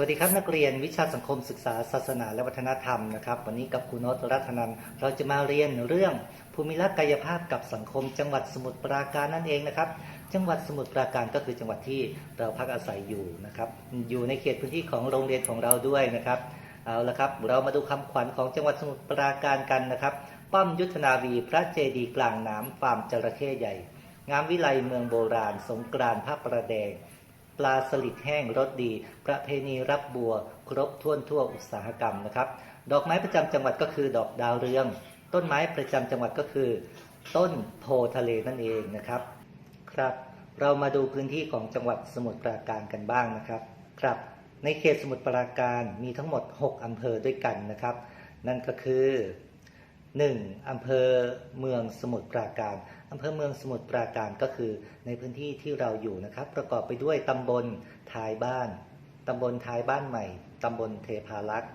วัสดีครับนักเรียนวิชาสังคมศึกษาศาสนาและวัฒนธรรมนะครับวันนี้กับครูนตรัตนันเราจะมาเรียนเรื่องภูมิลักษ์กายภาพกับสังคม จังหวัดสมุทรปราการนั่นเองนะครับจังหวัดสมุทรปราการก็คือจังหวัดที่เราพักอาศัยอยู่นะครับอยู่ในเขตพื้นที่ของโรงเรียนของเราด้วยนะครับเอาละครับเรามาดูคำขวัญของจังหวัดสมุทรปราการกันนะครับ ป้อมยุทธนาวีพระเจดีย์กลางน้ำฟาร์มจระเข้ใหญ่ งามวิไลเมืองโบราณ สงกรานต์พระประแดง ปลาสลิดแห้งรสดี ประเพณีรับบัว ครบถ้วนทั่วอุตสาหกรรมนะครับ ดอกไม้ประจำจังหวัดก็คือดอกดาวเรือง ต้นไม้ประจำจังหวัดก็คือ ต้นโพทะเลนั่นเองนะครับ ครับ เรามาดูพื้นที่ของจังหวัดสมุทรปราการกันบ้างนะครับ ครับ ในเขตสมุทรปราการมีทั้งหมด 6อำเภอด้วยกันนะครับ นั่นก็คือ 1. อำเภอเมืองสมุทรปราการ อำเภอเมืองสมุทรปราการก็คือในพื้นที่ที่เราอยู่นะครับ ประกอบไปด้วยตำบลท้ายบ้าน ตำบลท้ายบ้านใหม่ ตำบลเทพารักษ์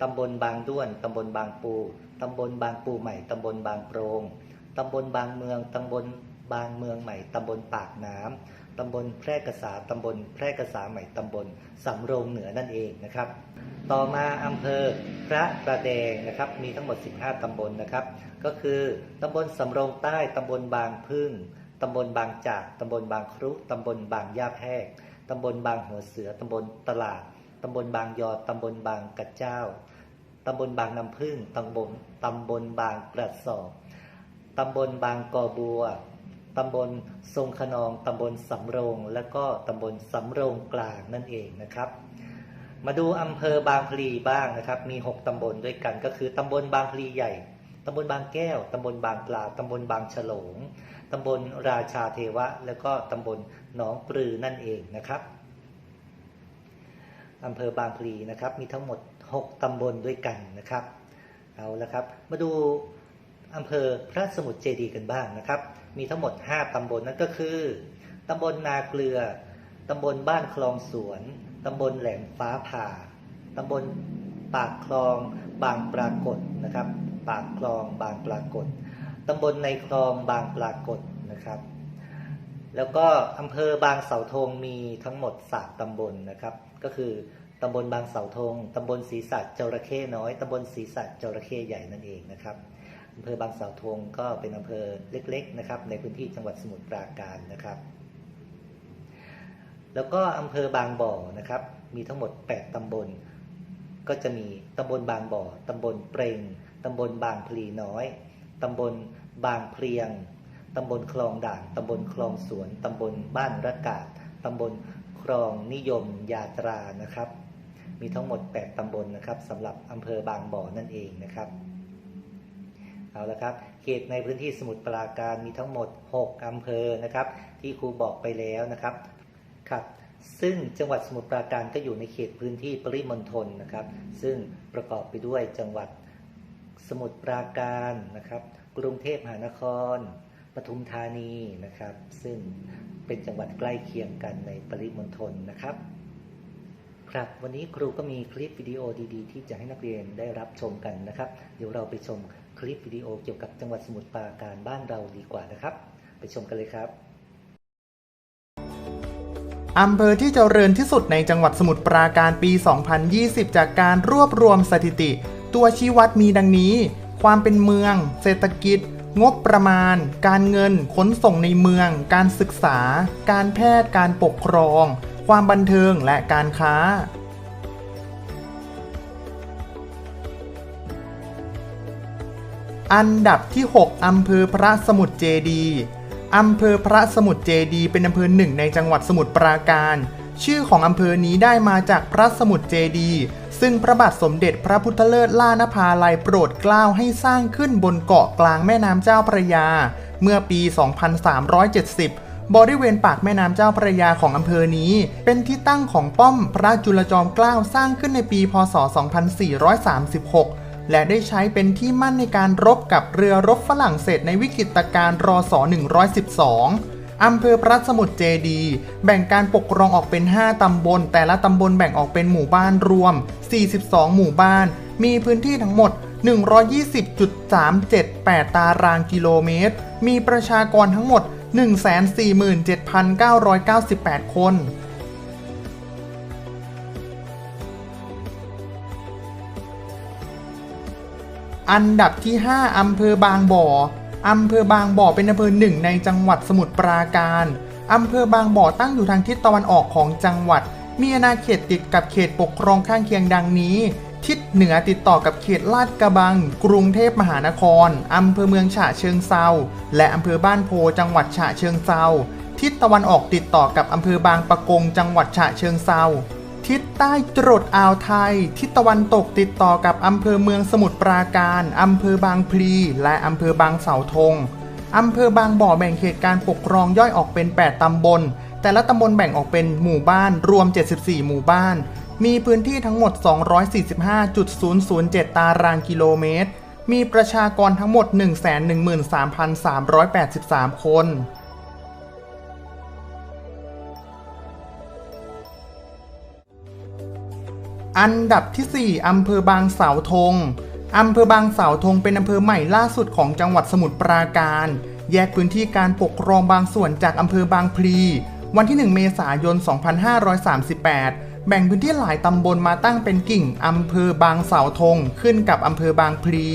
ตำบลบางด้วน ตำบลบางปู ตำบลบางปูใหม่ ตำบลบางโปรง ตำบลบางเมือง ตำบลบางเมืองใหม่ ตำบลปากน้ำ ตำบลแพร่กษาตำบลแพร่กษาใหม่ตำบลสำโรงเหนือนั่นเองนะครับ ต่อมาอำเภอพระประแดงนะครับมีทั้งหมด 15 ตำบลนะครับ ก็คือตำบลสำโรงใต้ตำบลบางพึ่งตำบลบางจากตำบลบางครุตำบลบางย่าแพกตำบลบางหัวเสือตำบลตลาดตำบลบางยอตำบลบางกระเจ้าตำบลบางน้ำพึ่งตำบลตำบลบางกระสอบตำบลบางกอบัว ตำบลทรงขนอง ตำบลสำโรง และก็ตำบลสำโรงกลางนั่นเองนะครับ มาดูอำเภอบางพลีบ้างนะครับ มี 6 ตำบลด้วยกันก็คือตำบลบางพลีใหญ่ ตำบลบางแก้ว ตำบลบางปลา ตำบลบางฉลง ตำบลราชาเทวะ แล้วก็ตำบลหนองปลือนั่นเองนะครับอำเภอบางพลีนะครับ มีทั้งหมด 6 ตำบลด้วยกันนะครับ เอาละครับ มาดูอำเภอพระสมุทรเจดีย์กันบ้างนะครับ มีทั้งหมด 5 ตำบลนั่นก็คือ ตำบลนาเกลือ ตำบลบ้านคลองสวน ตำบลแหลมฟ้าผ่า ตำบลปากคลองบางปรากฏนะครับ ปากคลองบางปรากฏ ตำบลในคลองบางปรากฏนะครับ แล้วก็อำเภอบางเสาธงมีทั้งหมดสามตำบลนะครับ ก็คือตำบลบางเสาธง ตำบลศรีสัตว์จระเข้น้อย ตำบลศรีสัตว์จระเข้ใหญ่นั่นเองนะครับ อำเภอบางเสาธงก็เป็นอำเภอเล็ก ๆ นะครับ ในพื้นที่จังหวัดสมุทรปราการนะครับ แล้วก็อำเภอบางบ่อนะครับ มีทั้งหมด 8 ตำบล ก็จะมีตำบลบางบ่อตำบลเปรงตำบลบางพลีน้อยตำบลบางเพลียงตำบลคลองด่านตำบลคลองสวนตำบลบ้านระกาศตำบลคลองนิยมยาตรานะครับ มีทั้งหมด 8 ตำบลนะครับสำหรับอำเภอบางบ่อนั่นเองนะครับ เอาละครับ เขตในพื้นที่สมุทรปราการมีทั้งหมด 6 อำเภอนะครับ ที่ครูบอกไปแล้วนะครับครับซึ่งจังหวัดสมุทรปราการก็อยู่ในเขตพื้นที่ปริมณฑลนะครับ ซึ่งประกอบไปด้วยจังหวัดสมุทรปราการนะครับ กรุงเทพมหานคร ปทุมธานีนะครับ ซึ่งเป็นจังหวัดใกล้เคียงกันในปริมณฑลนะครับ ครับวันนี้ครูก็มีคลิปวิดีโอดีๆ ที่จะให้นักเรียนได้รับชมกันนะครับ เดี๋ยวเราไปชม คลิปวิดีโอเกี่ยวกับจังหวัดสมุทรปราการบ้านเราดีกว่านะครับ ไปชมกันเลยครับอำเภอที่เจริญที่สุดในจังหวัดสมุทรปราการปี 2020 จากการรวบรวมสถิติ ตัวชี้วัดมีดังนี้ ความเป็นเมือง เศรษฐกิจ งบประมาณ การเงิน ขนส่งในเมือง การศึกษา การแพทย์ การปกครอง ความบันเทิงและการค้า อันดับที่ 6 อำเภอพระสมุทรเจดีอำเภอพระสมุทรเจดี เป็นอำเภอหนึ่งในจังหวัดสมุทรปราการ ชื่อของอำเภอนี้ได้มาจากพระสมุทรเจดี ซึ่งพระบาทสมเด็จพระพุทธเลิศล่านภาลัยโปรดเกล้าให้สร้างขึ้นบนเกาะกลางแม่น้ำเจ้าพระยา เมื่อปี 2370 บริเวณปากแม่น้ำเจ้าพระยาของอำเภอนี้ เป็นที่ตั้งของป้อมพระจุลจอมเกล้าสร้างขึ้นในปี พศ 2436 และได้ใช้เป็นที่มั่นในการรบกับเรือรบฝรั่งเศสในวิกฤตการณ์รศ112อำเภอพระสมุทรเจดี แบ่งการปกครองออกเป็น 5 ตำบล แต่ละตำบลแบ่งออกเป็นหมู่บ้านรวม 42 หมู่บ้าน มีพื้นที่ทั้งหมด 120.378 ตารางกิโลเมตร มีประชากรทั้งหมด 147,998 คน อันดับที่ 5 อำเภอบางบ่อ อำเภอบางบ่อเป็นอำเภอหนึ่งในจังหวัดสมุทรปราการ อำเภอบางบ่อตั้งอยู่ทางทิศตะวันออกของจังหวัด มีอาณาเขตติดกับเขตปกครองข้างเคียงดังนี้ ทิศเหนือติดต่อกับเขตลาดกระบัง กรุงเทพมหานคร อำเภอเมืองฉะเชิงเซา และอำเภอบ้านโพจังหวัดฉะเชิงเซา ทิศตะวันออกติดต่อกับอำเภอบางปะกงจังหวัดฉะเชิงเซา ทิศใต้จรดอ่าวไทย ทิศตะวันตกติดต่อกับอำเภอเมืองสมุทรปราการอำเภอบางพลี และอำเภอบางเสาธงอำเภอบางบ่อแบ่งเขตการปกครองย่อยออกเป็น 8 ตำบล แต่ละตำบลแบ่งออกเป็นหมู่บ้านรวม 74 หมู่บ้าน มีพื้นที่ทั้งหมด 245.007 ตารางกิโลเมตร มีประชากรทั้งหมด 113,383 คน อันดับที่ 4 อำเภอบางเสาธง อำเภอบางเสาธงเป็นอำเภอใหม่ล่าสุดของจังหวัดสมุทรปราการ แยกพื้นที่การปกครองบางส่วนจากอำเภอบางพลี วันที่ 1 เมษายน 2538 แบ่งพื้นที่หลายตำบลมาตั้งเป็นกิ่งอำเภอบางเสาธงขึ้นกับอำเภอบางพลี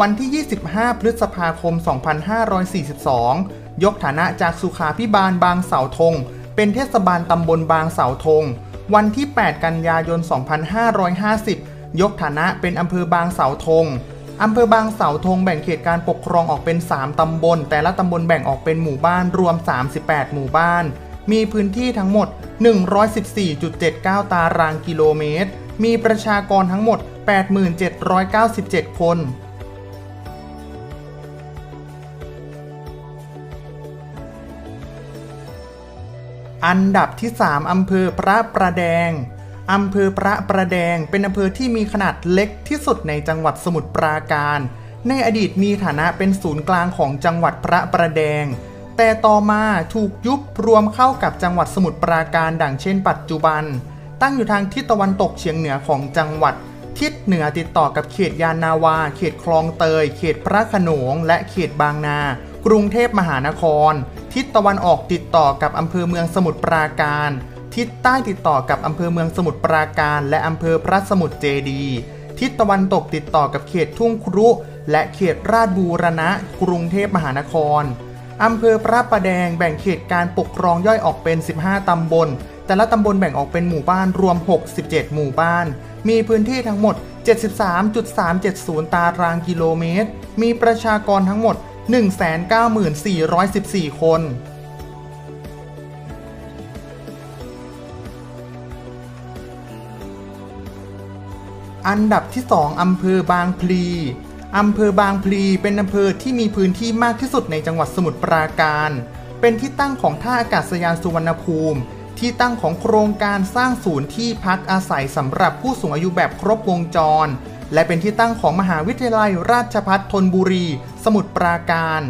วันที่ 25 พฤษภาคม 2542 ยกฐานะจากสุขาพิบาลบางเสาธงเป็นเทศบาลตำบลบางเสาธง วันที่ 8 กันยายน 2550 ยกฐานะเป็นอำเภอบางเสาธงอำเภอบางเสาธงแบ่งเขตการปกครองออกเป็น 3 ตำบล แต่ละตำบลแบ่งออกเป็นหมู่บ้านรวม 38 หมู่บ้าน มีพื้นที่ทั้งหมด 114.79 ตารางกิโลเมตร มีประชากรทั้งหมด 8797 คน อันดับที่ 3อำเภอพระประแดงอำเภอพระประแดงเป็นอำเภอที่มีขนาดเล็กที่สุดในจังหวัดสมุทรปราการ ในอดีตมีฐานะเป็นศูนย์กลางของจังหวัดพระประแดง แต่ต่อมาถูกยุบรวมเข้ากับจังหวัดสมุทรปราการดังเช่น ปัจจุบัน ตั้งอยู่ทางทิศตะวันตกเฉียงเหนือของจังหวัด ทิศเหนือติดต่อกับเขตยานนาวา เขตคลองเตย เขตพระขนง และเขตบางนา กรุงเทพมหานคร ทิศตะวันออกติดต่อกับอำเภอเมืองสมุทรปราการ ทิศใต้ติดต่อกับอำเภอเมืองสมุทรปราการ และอำเภอพระสมุทรเจดี ทิศตะวันตกติดต่อกับเขตทุ่งครุ และเขตราชบูรณะ กรุงเทพมหานครอำเภอพระประแดงแบ่งเขตการปกครองย่อยออกเป็น 15 ตำบล แต่ละตำบลแบ่งออกเป็นหมู่บ้านรวม 67 หมู่บ้าน มีพื้นที่ทั้งหมด 73.370 ตารางกิโลเมตร มีประชากรทั้งหมด 194,414 คนอันดับที่ 2 อำเภอบางพลี อำเภอบางพลีเป็นอำเภอที่มีพื้นที่มากที่สุดในจังหวัดสมุทรปราการ เป็นที่ตั้งของท่าอากาศยานสุวรรณภูมิ ที่ตั้งของโครงการสร้างศูนย์ที่พักอาศัยสำหรับผู้สูงอายุแบบครบวงจร และเป็นที่ตั้งของมหาวิทยาลัยราชภัฏธนบุรี สมุทรปราการ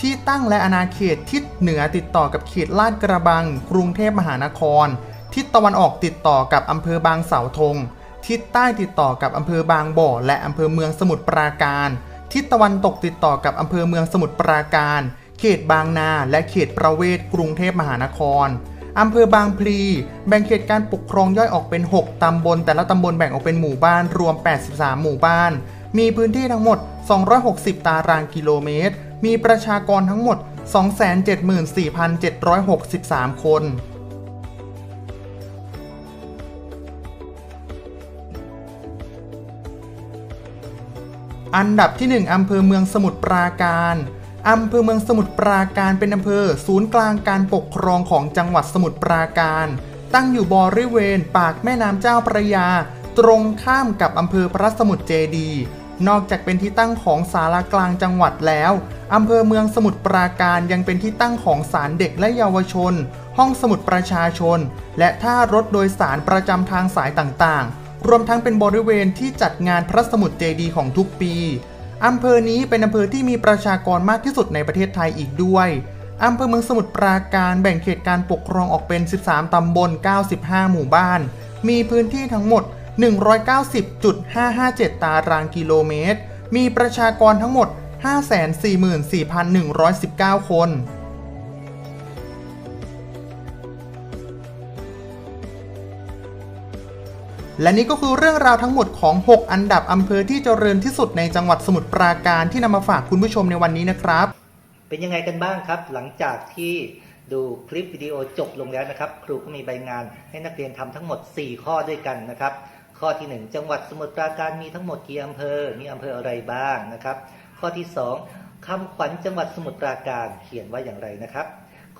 ที่ตั้งและอาณาเขตทิศเหนือติดต่อกับเขตลาดกระบัง กรุงเทพมหานคร ทิศตะวันออกติดต่อกับอำเภอบางเสาธง ทิศใต้ติดต่อกับอำเภอบางบ่อ และอำเภอเมืองสมุทรปราการ ทิศตะวันตกติดต่อกับอำเภอเมืองสมุทรปราการ เขตบางนา และเขตประเวศกรุงเทพมหานคร อำเภอบางพลี แบ่งเขตการปกครองย่อยออกเป็น 6 ตำบล แต่ละตำบลแบ่งออกเป็นหมู่บ้านรวม 83 หมู่บ้าน มีพื้นที่ทั้งหมด 260 ตารางกิโลเมตร มีประชากรทั้งหมด 274,763 คน อันดับที่ 1อำเภอเมืองสมุทรปราการ อำเภอเมืองสมุทรปราการเป็นอำเภอศูนย์กลางการปกครองของจังหวัดสมุทรปราการ ตั้งอยู่บริเวณปากแม่น้ำเจ้าพระยา ตรงข้ามกับอำเภอพระสมุทรเจดี นอกจากเป็นที่ตั้งของศาลากลางจังหวัดแล้วอำเภอเมืองสมุทรปราการยังเป็นที่ตั้งของศาลเด็กและเยาวชน ห้องสมุดประชาชน และท่ารถโดยสารประจำทางสายต่างๆ รวมทั้งเป็นบริเวณที่จัดงานพระสมุดเจดีของทุกปี อำเภอนี้เป็นอำเภอที่มีประชากรมากที่สุดในประเทศไทยอีกด้วย อำเภอเมืองสมุทรปราการแบ่งเขตการปกครองออกเป็น 13 ตำบล 95 หมู่บ้าน มีพื้นที่ทั้งหมด 190.557 ตารางกิโลเมตร มีประชากรทั้งหมด 544,119 คน และนี่ก็คือเรื่องราวทั้งหมดของ 6 อันดับอำเภอที่เจริญที่สุดในจังหวัดสมุทรปราการที่นำมาฝากคุณผู้ชมในวันนี้นะครับ เป็นยังไงกันบ้างครับ หลังจากที่ดูคลิปวิดีโอจบลงแล้วนะครับ ครูก็มีใบงานให้นักเรียนทำทั้งหมด 4 ข้อด้วยกันนะครับ ข้อที่ 1 จังหวัดสมุทรปราการมีทั้งหมดกี่อำเภอ มีอำเภออะไรบ้างนะครับ ข้อที่ 2คำขวัญจังหวัดสมุทรปราการเขียนว่าอย่างไรนะครับ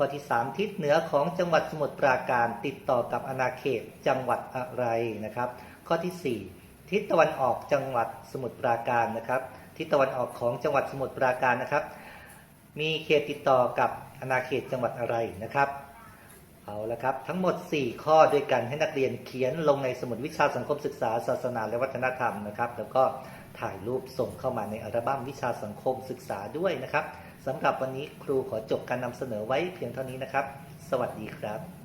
ข้อที่ 3 ทิศเหนือของจังหวัดสมุทรปราการติดต่อกับอาณาเขตจังหวัดอะไรนะครับ ข้อทีสี่ 4 ทิศตะวันออกจังหวัดสมุทรปราการนะครับ ทิศตะวันออกของจังหวัดสมุทรปราการนะครับ มีเขตติดต่อกับอาณาเขตจังหวัดอะไรนะครับเอาละครับทั้งหมด 4 ข้อด้วยกันให้นักเรียนเขียนลงในสมุดวิชาสังคมศึกษา ศาสนาและวัฒนธรรมนะครับ แล้วก็ถ่ายรูปส่งเข้ามาในอัลบั้มวิชาสังคมศึกษาด้วยนะครับ สำหรับวันนี้ครูขอจบการนำเสนอไว้เพียงเท่านี้นะครับ สวัสดีครับ